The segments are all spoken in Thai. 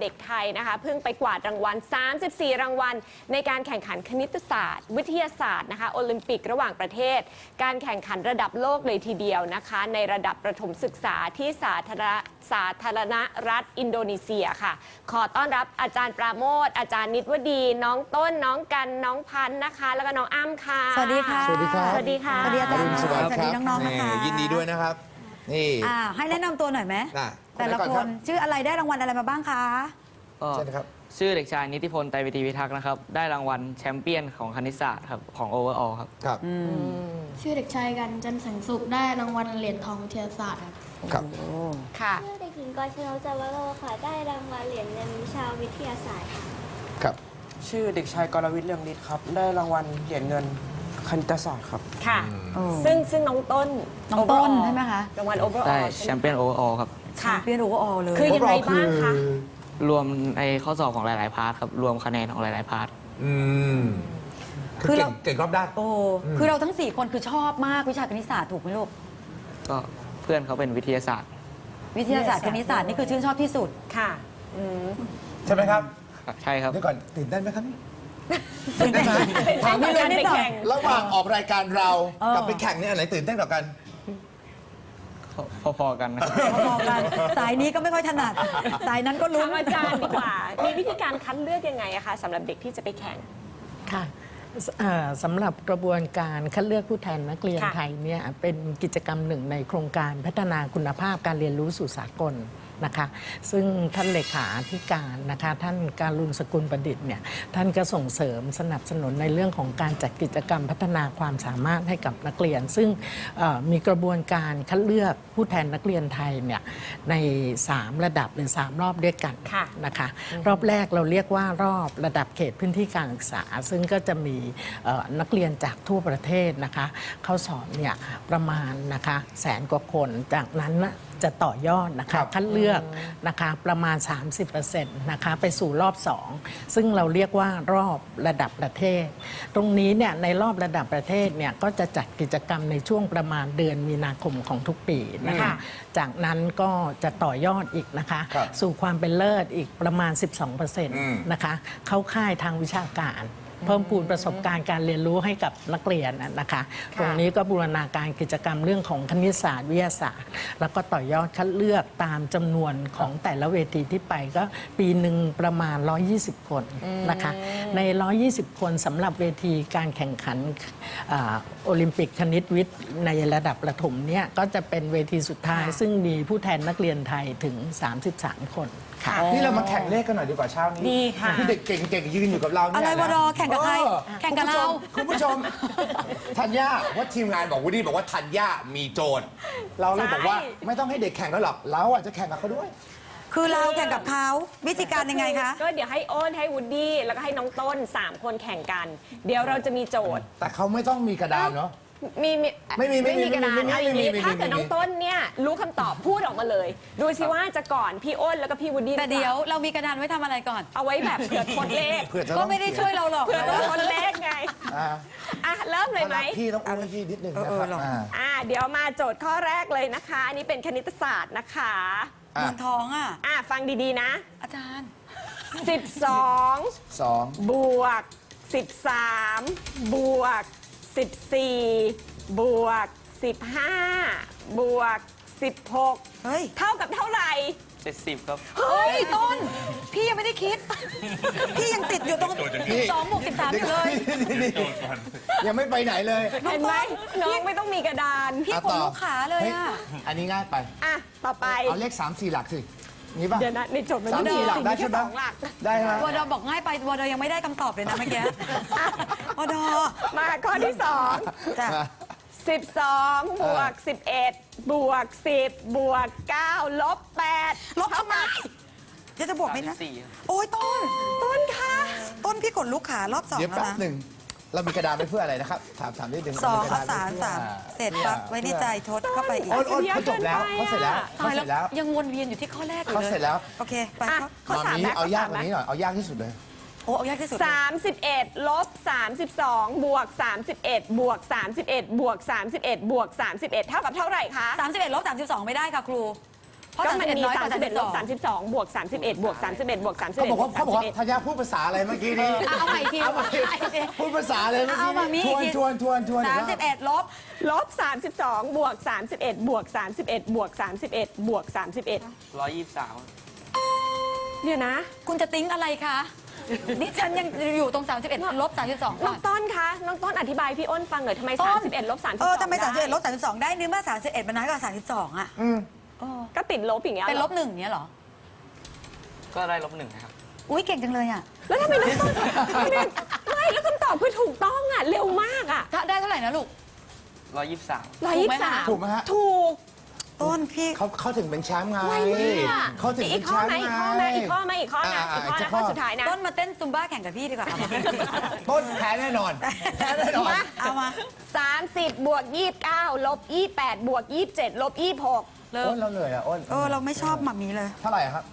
เด็กไทยนะคะเพิ่งไปกวาดรางวัล 34 รางวัล ในการแข่งขันคณิตศาสตร์ วิทยาศาสตร์นะคะโอลิมปิกระหว่างประเทศ การแข่งขันระดับโลกเลยทีเดียวนะคะ ในระดับประถมศึกษาที่สาธารณสาธารณรัฐอินโดนีเซียค่ะ ขอต้อนรับอาจารย์ปราโมทอาจารย์นิตวดี น้องต้นน้องกันน้องพันธ์นะคะ แล้วก็น้องอ้ำค่ะ สวัสดีค่ะ สวัสดีครับสวัสดีค่ะสวัสดีอาจารย์สวัสดีครับน้องๆนะคะยินดีด้วยนะครับนี่อ่าให้แนะนำตัวหน่อยไหมน่ะแต่ละคนไหนคก่อนนครับชื่ออะไรได้รางวัลอะไรมาบ้างคะ ก็เชิญครับ ชื่อเด็กชายนิติพลไตรวิธีพิทักษ์นะครับ ได้รางวัลแชมเปี้ยนของคณิตศาสตร์ครับ ของโอเวอร์ออลครับ ครับ ชื่อเด็กชายกันจันทร์แสงสุขได้รางวัลเหรียญทองวิทยาศาสตร์ครับ ครับค่ะ ชื่อเด็กหญิงกรชนกจาวโรค่ะ ได้รางวัลเหรียญเงินวิชาวิทยาศาสตร์ค่ะ ครับ ชื่อเด็กชายกรวิทย์เรืองฤทธิ์ครับ ได้รางวัลเหรียญเงิน คณิตศาสตร์ครับ ค่ะโอ้ซึ่งซึ่งน้องต้น น้องต้น overall ใช่ไหมคะ รางวัลโอเวอร์อได้อลแชมเปี้ยนโอเวอร์ออลครับ ค่ะเปียนโอเวอร์ออลเลยคือ ยังไงบ้างคะ รวมในข้อสอบของหลาย ๆ พาร์ทครับ รวมคะแนนของหลาย ๆ พาร์ท อืมคือเก่งเก่งรอบด้าน โอ้คือเราทั้ง 4 คนคือชอบมากวิชาคณิตศาสตร์ถูกไหมลูก ก็เพื่อนเขาเป็นวิทยาศาสตร์ วิทยาศาสตร์คณิตศาสตร์นี่คือชื่นชอบที่สุด ค่ะอืม ใช่ไหมครับใช่ครับ เดี๋ยวก่อนตื่นเต้นไหมครับนี่ ตื่นเต้นไหมถามไม่เลยไปแข่งระหว่างออกรายการเราเออกับไปแข่งเนี่ยอันไหนตื่นเต้นกว่ากัน พอๆกันนะ พอๆกัน สายนี้ก็ไม่ค่อยถนัด สายนั้นก็ลุ้น ถามอาจารย์ดีกว่า มีวิธีการคัดเลือกยังไงอะคะสำหรับเด็กที่จะไปแข่ง ค่ะสอ่าสำหรับกระบวนการคัดเลือกผู้แทนนักเรียนค่ะ ไทยเนี่ยเป็นกิจกรรมหนึ่งในโครงการพัฒนาคุณภาพการเรียนรู้สู่สากลนะคะซึ่งท่านเลขาธิการนะคะท่านการุณสกุลประดิษฐ์เนี่ยท่านก็ส่งเสริมสนับสนุนในเรื่องของการจัดกิจกรรมพัฒนาความสามารถให้กับนักเรียน ซึ่งเอ่อมีกระบวนการคัดเลือกผู้แทนนักเรียนไทยเนี่ยใน 3 ระดับหรือ 3 รอบด้วยกันค่ะนะคะรอบแรกเราเรียกว่ารอบระดับเขตพื้นที่การศึกษา ซึ่งก็จะมีเอ่อนักเรียนจากทั่วประเทศนะคะเข้าสอบเนี่ยประมาณนะคะแสนกว่าคนจากนั้นนะ จะต่อยอดนะครัคะบคัดเลือกนะคะประมาณ 30%นะคะไปสู่รอบ 2 ซึ่งเราเรียกว่ารอบระดับประเทศ ตรงนี้เนี่ยในรอบระดับประเทศเนี่ยก็จะจัดกิจกรรมในช่วงประมาณเดือนมีนาคมของทุกปีนะคะจากนั้นก็จะต่อยอดอีกนะคะครับสู่ความเป็นเลิศอีกประมาณม12%นะคะเข้าค่ายทางวิชาการ เพิ่มพูนประสบการณ์การเรียนรู้ให้กับนักเรียนน่ะนะคะ ตรงนี้ก็บูรณาการกิจกรรมเรื่องของคณิตศาสตร์วิทยาศาสตร์ แล้วก็ต่อยอดคัดเลือกตามจำนวนของแต่ละเวทีที่ไปก็ปีหนึ่งประมาณ 120 คนนะคะ ใน 120 คนสำหรับเวทีการแข่งขันอ่าโอลิมปิกคณิตวิทย์ในระดับประถมเนี่ยก็จะเป็นเวทีสุดท้าย ซึ่งมีผู้แทนนักเรียนไทยถึง 33 คนค่ะนี่เรามาแข่งเลขกันหน่อยดีกว่าเช้านี้ดีค่ะที่เด็กเก่งๆยืนอยู่กับเราเนี่ยอะไรวะนดอแข่งกับใครเออแข่งกับเรา คุณผู้ชมธัญญาว่าทีมงานบอกวูดดี้บอกว่าธัญญามีโจทย์ เราเลยบอกว่าใช่ไม่ต้องให้เด็กแข่งแล้วหรอกเราอาจจะแข่งกับเขาด้วย คือเราแข่งกับเขาวิธีการยังไงคะ ก็เดี๋ยวให้โอ้นให้วูดดี้แล้วก็ให้น้องต้น 3 คนแข่งกัน เดี๋ยวเราจะมีโจทย์ แต่เขาไม่ต้องมีกระดานเนาะ มีมีไม่มีไม่มีกระดานไม่มีเอาอย่างนี้ไม่มีถ้าไม่มีเกิดน้องต้นเนี่ยรู้คำตอบพูดออกมาเลย ดูสิว่าจะก่อนพี่อ้นแล้วก็พี่วูดดี้แต่เดี๋ยวเรามีกระดานไว้ทำอะไรก่อน เอาไว้แบบเผื่อทดเลขเผื่อจะก็ต้องไม่ได้ช่วยเราหรอกเผื่อต้องทดเลขไงอ่าอะเริ่มเลยไหม พี่ต้องอุ้มให้พี่นิดนึงนะเอคอรับเออลองอ่า อะเดี๋ยวมาโจทย์ข้อแรกเลยนะคะ อันนี้เป็นคณิตศาสตร์นะคะเมืองทองอะ อะฟังดีๆนะ อาจารย์ 12 สองบวก 13 บวก 14 บวก 15 บวก 16 เฮ้ย เท่ากับเท่าไหร่70ครับ เฮ้ย ต้น พี่ยังไม่ได้คิด พี่ยังติดอยู่ตรงสองบวกสิบสามอยู่เลย ยังไม่ไปไหนเลยเห็นไหมน้องไม่ต้องมีกระดาน พี่ขนลุกขาเลยอะฮ้อันนี้ง่ายไป อะ ต่อไป เอาเลข3 4หลักสิ นี่ป่ะ เดี๋ยวนะในโจทย์มันสามไม่สี่หลักได้มีใช่แค่ไหมสองหลักได้ไหมวอดอบอกง่ายไปวอดอยังไม่ได้คำตอบเลยนะเมื่อกี้ วอดอ มาข้อที่สองจ้ะ 12 บวก 11 บวก 10 บวก 9 ลบ 8 ลบทำไมเดี๋ยวจะบวกไหมนะ34โอ้ยต้น ต้นค่ะต้นพี่ขนลุกขารอบสองเดี๋ยวแล้วแป๊บนะ หนึ่ง เรามีกระดานไปเพื่ออะไรนะครับ ถามถามนิดนึงสองเรเอามีกระดสามไว้สามพื่อเสร็จปั๊บไว้ในใจทดเข้าไปอีก โอ๊ยโอ๊ยเขาจบแล้วเยอะเขาเสร็จแล้วเกินไปอะเขาตายเสแล้ร็วจแล้วยังวนเวียนอยู่ที่ข้อแรกอยู่เขาเลยเสร็จแล้วโอเค ไปอะ ข้อข้อตอนสามนี้แล้วเอายากข้กว่าสมนี้หน่อยเอายากที่สุดเลย โอ้เอายากที่สุด31ลบ32 บวก 31 บวก 31 บวก 31 บวก 31 เท่ากับเท่าไหร่คะ สามสิบเอ็ดลบสามสิบสองไม่ได้ค่ะครู เพราะก็มันมี31น้อยกว่า31ลบ32 32บวก31บวก31บวก31เขาบอกว่าบวเขาบอกว่า31ธัญญาพูดภาษาอะไรเมื่อกี้นี้อะเอาใหม่อีกทีเอาใหม่เอาใหม่อีกทีพูดภาษาอะไรเมื่อเอากี้มามีนี้ทวนอีกทีทวนทวนทวนอีกสามรอบสิบเอ็ดลบลบ32บวก31บวก31บวก31บวก31 123เดี๋ยวนะ คุณจะติ้งอะไรคะนี่ฉันยังอยู่ตรง 31ลบ32น้ก่อองนต้นคะ น้องต้นอธิบายพี่อ้นฟังหน่อยทำไมต้น31ลบ32เออทำไมด้31ลบ32ได้นึกว่า31มันน้อยกว่า32อะอืม เออก็ติดลบอย่างเงี้ยเป็นหรลอบหนึ่งเนี้ยเหรอ ก็ได้ลบหนึ่งนะครับ อุ้ยเก่งจังเลยอะ แล้วทำไมน้องต้นไม่ได้ไม่แล้วคำตอบคือถูกต้องอะเร็วมากอะถ้าได้เท่าไหร่นะลูก 123 ร้อยยี่สิบสามถูกไหมฮะ ถูกต้นพี่ เขาเขาถึงเป็นแชมป์ไงไวมากเขาถึงอีเป็กนข้แชอมป์ไหมไง อีกข้อไหมอีกข้อไหมอีกข้อนะอ่าอีกข้อจะนะข้ข้ออสุดท้ายนะ ต้นมาเต้นซุมบ้าแข่งกับพี่ดีกว่าเอามาต้นแพ้แน่นอน แพ้แน่นอน เอามา 30 บวก 29 ลบ 28 บวก 27 ลบ 26 เริ่มอ้นเราเหนื่อยอะอ้นเออเราไม่ชอบหมามีเลย เท่าไหร่ครับ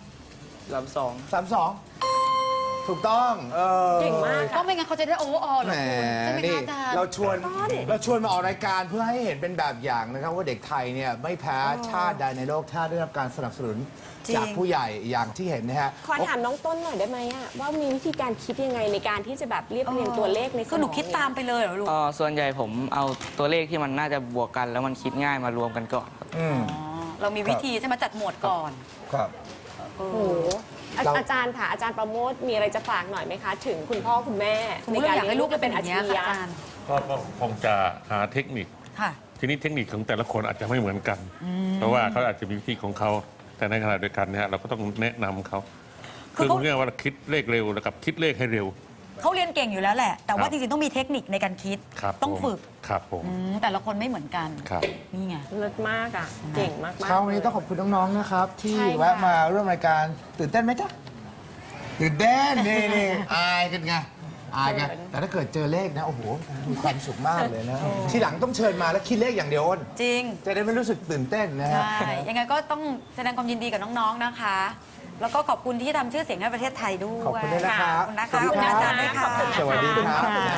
32สามสองถูกต้อง เออเก่งมากก็ไม่งั้นเขาจะได้โอเวอร์ออลเหรแหอมคุณใช่ไหมนี่คะอาจารย์ เราชวนเราชวนมาออกรายการเพื่อให้เห็นเป็นแบบอย่างนะครับ ว่าเด็กไทยเนี่ยไม่แพ้ชาติใดในโลกถ้าได้รับการสนับสนุนจริง จากผู้ใหญ่อย่างที่เห็นนะฮะ ขอถามน้องต้นหน่อยได้ไหมอะว่ามีวิธีการคิดยังไงในการที่จะแบบเรียบเรียงตัวเลขในสมองคือหนูคิดตามไปเลยเหรอลูกก็ส่วนใหญ่ผมเอาตัวเลขที่มันน่าจะบวกกัน แล้วมันคิดง่ายมารวมกันก่อนครับอืมอ๋อ เรามีวิธีใช่ไหมจัดหมวดก่อนครับเอโอ้โหออาเรา อาจารย์ค่ะอาจารย์ประโมทมีอะไรจะฝากหน่อยไหมคะ ถึงคุณพ่อคุณแม่สมมติเราอยากให้ลูกเราเป็นอาอย่างชีเงี้ยพค่ะอาจารย์ก็ก็คงจะหาเทคนิค ค่ะ ทีนี้เทคนิคของแต่ละคนอาจจะไม่เหมือนกัน เพราะว่าเขาอาจจะมีวิธีของเขา แต่ในขณะเดียวกันเนี่ยเราก็ต้องแนะนำเขา คืคืออเขาผมเรียกว่าคิดเลขเร็วนะครับคิดเลขให้เร็ว เขาเรียนเก่งอยู่แล้วแหละ แต่ว่าครับจริงๆ ต้องมีเทคนิคในการคิด ครับต้องผมฝึกครับผม อืมแต่ละคนไม่เหมือนกัน ครับ นี่ไง เลิศมากอะ เก่งมากๆเช้าวันนี้ต้องขอบคุณน้องๆ นะครับ ที่ใช่ค่ะแวะมาร่วมรายการตื่นเต้นไหมจ๊ะ ตื่นเต้นนี่นี่อายกันไงอายกันแต่ถ้าเกิดเจอเลขนะ โอ้โหมีความสุขมากเลยนะ ทีหลังต้องเชิญมาแล้วคิดเลขอย่างเดียวอ้นจริง จะได้ไม่รู้สึกตื่นเต้นนะฮะ ใช่ ยังไงก็ต้องแสดงความยินดีกับน้องๆ นะคะ แล้วก็ขอบคุณที่ทำชื่อเสียงให้ประเทศไทยด้วยขอบคุณด้วยนะครับ ขอบคุณนะคะขอบคุณอาจารย์ด้วยค่ะ สวัสดีครับ ขอบคุณค่ะ